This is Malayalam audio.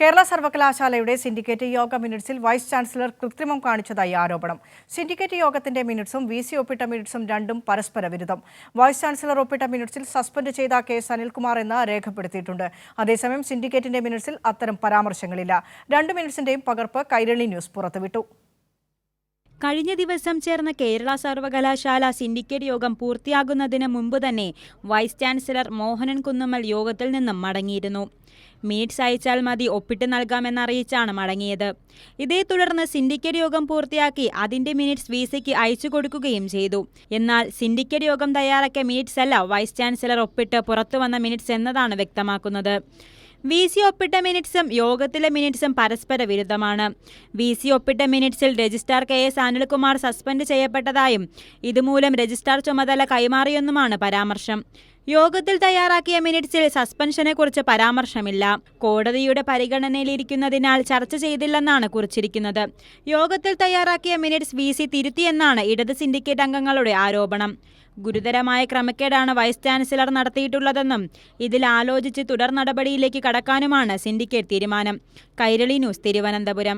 കേരള സർവകലാശാലയുടെ സിൻഡിക്കേറ്റ് യോഗ മിനിറ്റ്സിൽ വൈസ് ചാൻസലർ കൃത്രിമം കാണിച്ചതായി ആരോപണം. സിൻഡിക്കേറ്റ് യോഗത്തിന്റെ മിനിറ്റ്സും വി സി ഒപ്പിട്ട മിനിറ്റ്സും രണ്ടും പരസ്പര വിരുദ്ധം. വൈസ് ചാൻസലർ ഒപ്പിട്ട മിനിറ്റ്സിൽ സസ്പെൻഡ് ചെയ്ത കെ എസ് അനിൽകുമാർ എന്ന് രേഖപ്പെടുത്തിയിട്ടുണ്ട്. അതേസമയം സിൻഡിക്കേറ്റിന്റെ മിനിറ്റ്സിൽ അത്തരം പരാമർശങ്ങളില്ല. രണ്ട് മിനിറ്റ്സിന്റെയും പകർപ്പ് കൈരളി ന്യൂസ് പുറത്തുവിട്ടു. കഴിഞ്ഞ ദിവസം ചേർന്ന കേരള സർവകലാശാല സിൻഡിക്കേറ്റ് യോഗം പൂർത്തിയാകുന്നതിന് മുമ്പ് തന്നെ വൈസ് ചാൻസലർ മോഹനൻ കുന്നുമ്മൽ യോഗത്തിൽ നിന്നും മടങ്ങിയിരുന്നു. മീറ്റ്സ് അയച്ചാൽ മതി ഒപ്പിട്ട് നൽകാമെന്നറിയിച്ചാണ് മടങ്ങിയത്. ഇതേ തുടർന്ന് സിൻഡിക്കേറ്റ് യോഗം പൂർത്തിയാക്കി അതിന്റെ മിനിറ്റ്സ് വി സിക്ക് അയച്ചു കൊടുക്കുകയും ചെയ്തു. എന്നാൽ സിൻഡിക്കേറ്റ് യോഗം തയ്യാറാക്കിയ മീറ്റ്സ് അല്ല വൈസ് ചാൻസലർ ഒപ്പിട്ട് പുറത്തുവന്ന മിനിറ്റ്സ് എന്നതാണ് വ്യക്തമാക്കുന്നത്. വി സി ഒപ്പിട്ട മിനിറ്റ്സും യോഗത്തിലെ മിനിറ്റ്സും പരസ്പര വിരുദ്ധമാണ്. വി സി ഒപ്പിട്ട മിനിറ്റ്സിൽ registrar K S Anilkumar suspend ചെയ്യപ്പെട്ടതായും ഇതുമൂലം രജിസ്ട്രാർ ചുമതല കൈമാറിയെന്നുമാണ് പരാമർശം. യോഗത്തിൽ തയ്യാറാക്കിയ മിനിറ്റ്സിൽ സസ്പെൻഷനെക്കുറിച്ച് പരാമർശമില്ല. കോടതിയുടെ പരിഗണനയിലിരിക്കുന്നതിനാൽ ചർച്ച ചെയ്തില്ലെന്നാണ് കുറിച്ചിരിക്കുന്നത്. യോഗത്തിൽ തയ്യാറാക്കിയ മിനിറ്റ്സ് വി സി തിരുത്തിയെന്നാണ് ഇടത് സിൻഡിക്കേറ്റ് അംഗങ്ങളുടെ ആരോപണം. ഗുരുതരമായ ക്രമക്കേടാണ് വൈസ് ചാൻസലർ നടത്തിയിട്ടുള്ളതെന്നും ഇതിൽ ആലോചിച്ച് തുടർ നടപടിയിലേക്ക് കടക്കാനുമാണ് സിൻഡിക്കേറ്റ് തീരുമാനം. കൈരളി ന്യൂസ് തിരുവനന്തപുരം.